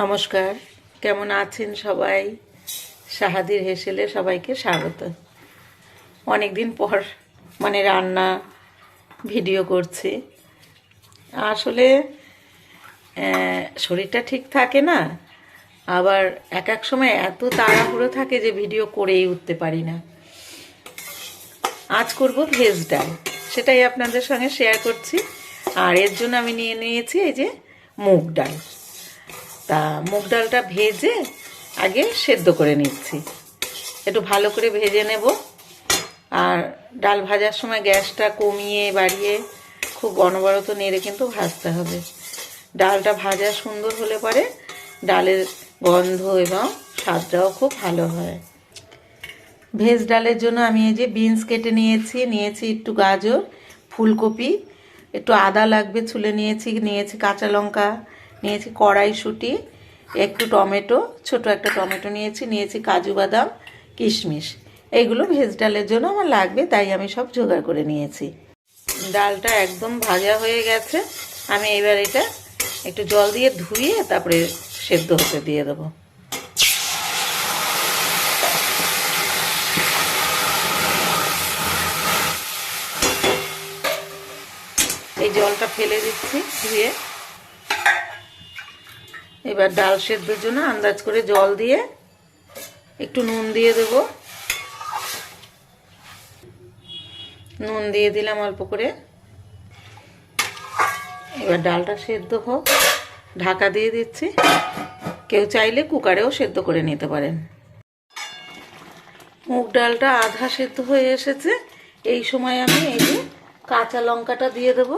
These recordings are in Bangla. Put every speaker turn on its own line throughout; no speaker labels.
নমস্কার। কেমন আছেন সবাই? সাহাদির হেসেলে সবাইকে স্বাগত। অনেক দিন পর মানে রান্না ভিডিও করছি। আসলে শরীরটা ঠিক থাকে না। আবার এক এক সময় এত তাড়াহুড়ো থাকে যে ভিডিও করেই উঠতে পারি না। আজ করব ভেজ ডাল। সেটাই আপনাদের সঙ্গে শেয়ার করছি। আর এর জন্য আমি নিয়ে নিয়েছি এই যে মুগ ডাল। তা মুগ ডালটা ভেজে আগে সেদ্ধ করে নিচ্ছি। একটু ভালো করে ভেজে নেব। আর ডাল ভাজার সময় গ্যাসটা কমিয়ে বাড়িয়ে খুব অনবরত নেড়ে কিন্তু ভাজতে হবে। ডালটা ভাজা সুন্দর হলে পরে ডালের গন্ধ এবং স্বাদটাও খুব ভালো হয়। ভেজ ডালের জন্য আমি এই যে বিনস কেটে নিয়েছি নিয়েছি একটু গাজর, ফুলকপি, একটু আদা লাগবে, ছুলে নিয়েছি নিয়েছি কাঁচা লঙ্কা নিয়েছি কড়াইশুঁটি, একটু টমেটো, ছোট একটা টমেটো নিয়েছি নিয়েছি কাজু বাদাম, কিশমিশ। এইগুলো ভেজ ডালের জন্য আমার লাগবে, তাই আমি সব জোগাড় করে নিয়েছি। ডালটা একদম ভাজা হয়ে গেছে, আমি এবার এটা একটু জল দিয়ে ধুয়ে তারপরে সেদ্ধ হতে দিয়ে দেবো। এই জলটা ফেলে দিচ্ছি, ধুয়ে এবার ডাল সেদ্ধর জন্য আন্দাজ করে জল দিয়ে একটু নুন দিয়ে দেব। নুন দিয়ে দিলাম অল্প করে। এবার ডালটা সেদ্ধ হোক। ঢাকা দিয়ে দিচ্ছি। কেউ চাইলে কুকারেও সেদ্ধ করে নিতে পারেন। মুগ ডালটা আধা সেদ্ধ হয়ে এসেছে। এই সময় আমি এই যে কাঁচা লঙ্কাটা দিয়ে দেব।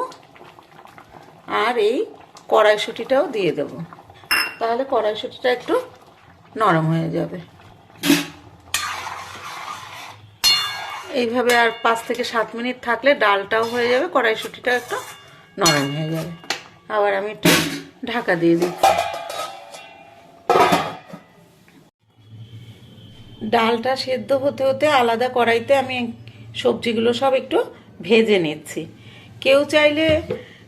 আর এই কড়াইশুঁটিটাও দিয়ে দেব। তাহলে কড়াইশুঁটিটা একটু নরম হয়ে যাবে। এইভাবে আর পাঁচ থেকে সাত মিনিট থাকলে ডালটাও হয়ে যাবে, কড়াইশুঁটিটা একটু নরম হয়ে যাবে। আবার আমি একটু ঢাকা দিয়ে দিচ্ছি। ডালটা সেদ্ধ হতে হতে আলাদা কড়াইতে আমি সবজিগুলো সব একটু ভেজে নিচ্ছি। কেউ চাইলে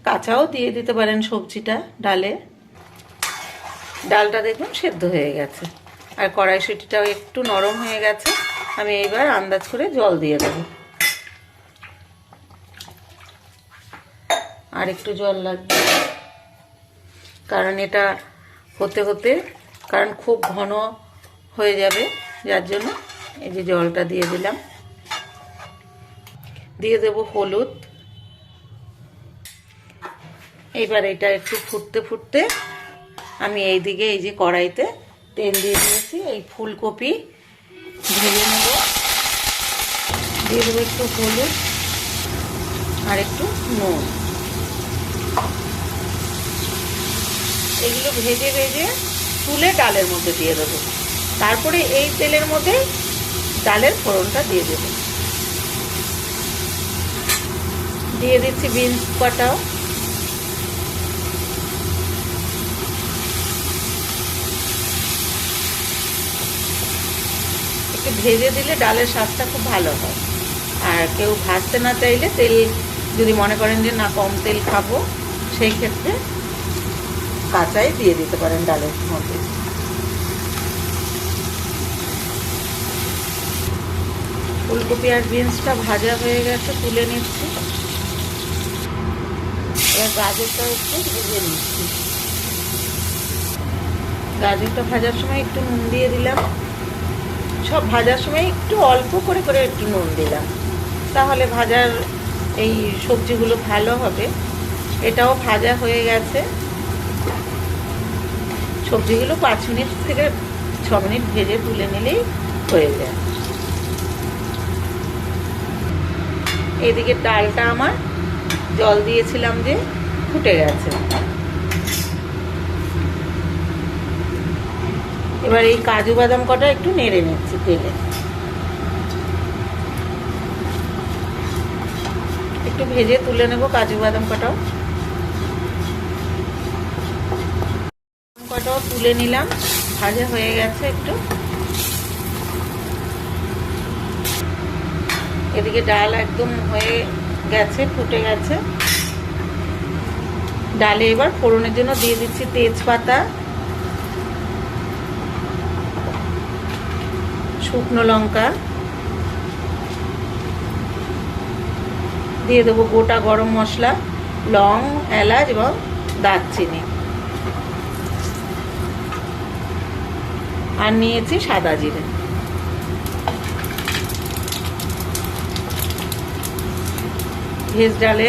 কাঁচাও দিয়ে দিতে পারেন সবজিটা ডালে। ডালটা দেখুন সেদ্ধ হয়ে গেছে। আর কড়াইশুটিটাও একটু নরম হয়ে গেছে। আমি এইবার আন্দাজ করে জল দিয়ে দেবো। আর একটু জল লাগবে। কারণ এটা হতে হতে, কারণ খুব ঘন হয়ে যাবে, যার জন্য এই যে জলটা দিয়ে দিলাম। দিয়ে দেব হলুদ। এইবার এটা একটু ফুটতে ফুটতে আমি এই দিকে এই যে কড়াইতে তেল দিয়ে দিয়েছি, এই ফুলকপি ভেজে নেব। দিয়ে দেবো একটু হলুদ আর একটু নুন। এগুলো ভেজে ভেজে তুলে ডালের মধ্যে দিয়ে দেবো। তারপরে এই তেলের মধ্যে ডালের ফোড়নটা দিয়ে দেব। দিয়ে দিচ্ছি বিনস কটাও একটু ভেজে দিলে ডালের স্বাদটা খুব ভালো হয়। আর কেউ ভাজতে না চাইলে তেল, যদি মনে করেন যে না, কম তেল খাব, সেই ক্ষেত্রে কাঁচাই দিয়ে দিতে পারেন ডালের মধ্যে। ফুলকপি আর বিনসটা ভাজা হয়ে গেছে, তুলে নিচ্ছি। এবার গাজরটা একটু ভেজে নিচ্ছি। গাজরটা ভাজার সময় একটু নুন দিয়ে দিলাম। সব ভাজার সময় একটু অল্প করে করে একটু নুন দিলাম। তাহলে ভাজার এই সবজিগুলো ভালো হবে। এটাও ভাজা হয়ে গেছে। সবজিগুলো পাঁচ মিনিট থেকে ছ মিনিট ভেজে তুলে নিলেই হয়ে যায়। এদিকে ডালটা আমার জল দিয়েছিলাম যে ফুটে গেছে। এবার এই কাজু বাদাম কটা একটু নেড়ে নিচ্ছি তেলে। একটু ভেজে তুলে নেব কাজু বাদাম কটাও। কটাও তুলে নিলাম, ভাজা হয়ে গেছে একটু। এদিকে ডাল একদম হয়ে গেছে, ফুটে গেছে। ডালে এবার ফোড়নের জন্য দিয়ে দিচ্ছি তেজপাতা। শুকনো লঙ্কা। দিয়ে দেবো গোটা গরম মশলা, লং, এলাচ এবং দারচিনি। আর নিয়েছি সাদা জিরে। ভেজ ডালে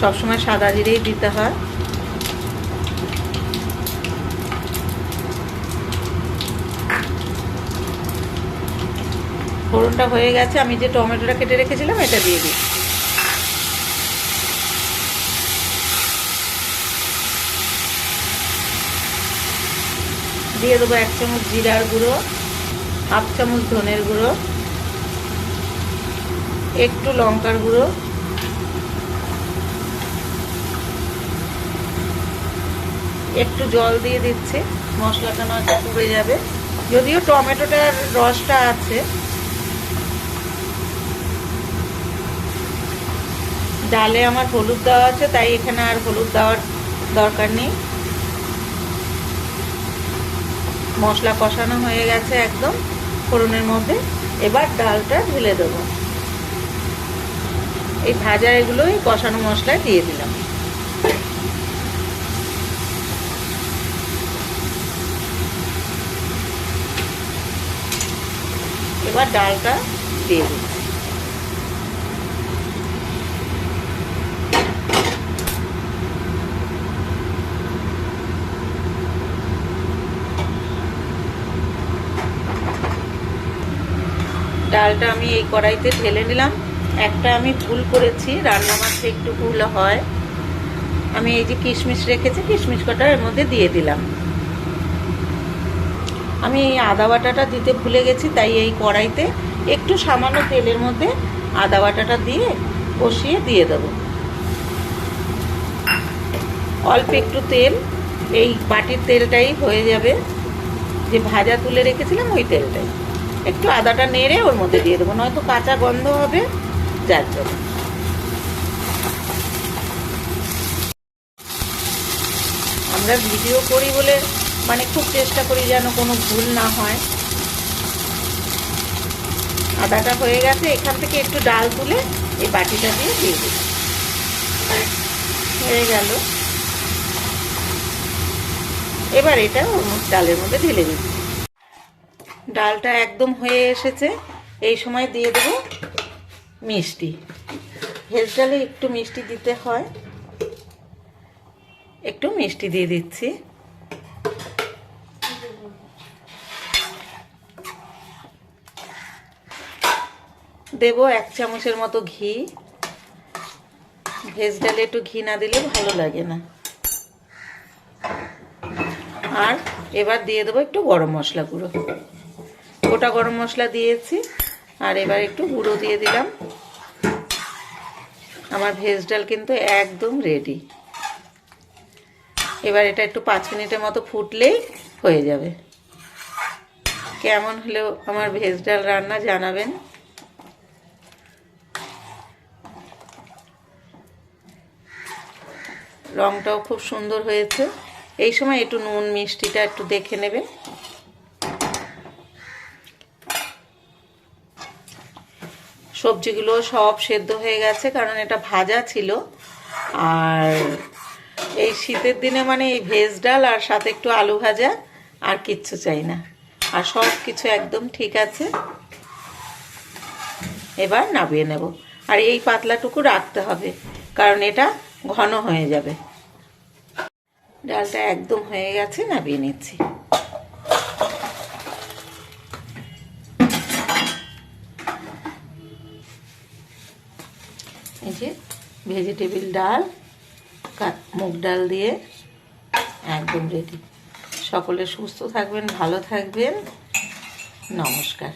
সবসময় সাদা জিরেই দিতে হয়। ফোড়নটা হয়ে গেছে, আমি যে টমেটোটা কেটে রেখেছিলাম, এটা দিয়ে দিই। দিয়ে দেবো এক চামচ জিরার গুঁড়ো, হাফ চামচ ধনের গুঁড়ো, একটু লঙ্কার গুঁড়ো, একটু জল দিয়ে দিচ্ছি, মশলাটা নয়তো পুড়ে যাবে। যদিও টমেটোটার রসটা আছে ডালে আমার হলুদ দেওয়া আছে, তাই এখানে আর হলুদ দেওয়ার দরকার নেই। মশলা কষানো হয়ে গেছে একদম ফোড়নের মধ্যে। এবার ডালটা ঢেলে দেবো। এই ভাজা এগুলো এই কষানো মশলায় দিয়ে দিলাম। এবার ডালটা দিয়ে দিই ডালটা আমি এই কড়াইতে ঢেলে নিলাম। একটা আমি ভুল করেছি, রান্না মাছে একটু ভুল হয়। আমি এই যে কিশমিশ রেখেছি, কিশমিশ কটা এর মধ্যে দিয়ে দিলাম। আমি এই আদা বাটাটা দিতে ভুলে গেছি, তাই এই কড়াইতে একটু সামান্য তেলের মধ্যে আদা বাটাটা দিয়ে কষিয়ে দিয়ে দেব। অল্প একটু তেল, এই বাটির তেলটাই হয়ে যাবে। যে ভাজা তুলে রেখেছিলাম, ওই তেলটাই। একটু আদাটা নেড়ে ওর মধ্যে দিয়ে দেবো, নয়তো কাঁচা গন্ধ হবে, যার জন্য। আমরা ভিডিও করি বলে মানে খুব চেষ্টা করি যেন কোনো ভুল না হয়। আদাটা হয়ে গেছে, এখান থেকে একটু ডাল তুলে এই বাটিটা দিয়ে দিয়ে দিই হয়ে গেল। এবার এটা ডালের মধ্যে ঢেলে দিচ্ছি ডালটা একদম হয়ে এসেছে। এই সময় দিয়ে দেবো মিষ্টি। ভেজ ডালে একটু মিষ্টি দিতে হয়। একটু মিষ্টি দিয়ে দিচ্ছি। দেবো এক চামচের মতো ঘি। ভেজ ডালে একটু ঘি না দিলে ভালো লাগে না। আর এবার দিয়ে দেবো একটু গরম মশলা গুঁড়ো। গোটা গরম মশলা দিয়েছি, আর এবার একটু গুঁড়ো দিয়ে দিলাম। আমার ভেজ ডাল কিন্তু একদম রেডি এবার এটা একটু পাঁচ মিনিটের মতো ফুটলেই হয়ে যাবে। কেমন হলেও আমার ভেজ ডাল রান্না জানাবেন? রংটাও খুব সুন্দর হয়েছে। এই সময় একটু নুন মিষ্টিটা একটু দেখে নেবেন। সবজিগুলো সব সেদ্ধ হয়ে গেছে, কারণ এটা ভাজা ছিল। আর এই শীতের দিনে মানে এই ভেজ ডাল আর সাথে একটু আলু ভাজা আর কিচ্ছু চাই না। আর সব কিছু একদম ঠিক আছে। এবার নামিয়ে নেব। আর এই পাতলাটুকু রাখতে হবে, কারণ এটা ঘন হয়ে যাবে। ডালটা একদম হয়ে গেছে নামিয়ে নিচ্ছি। এই যে ভেজিটেবিল ডাল মুগ ডাল দিয়ে একদম রেডি সকলে সুস্থ থাকবেন, ভালো থাকবেন। নমস্কার।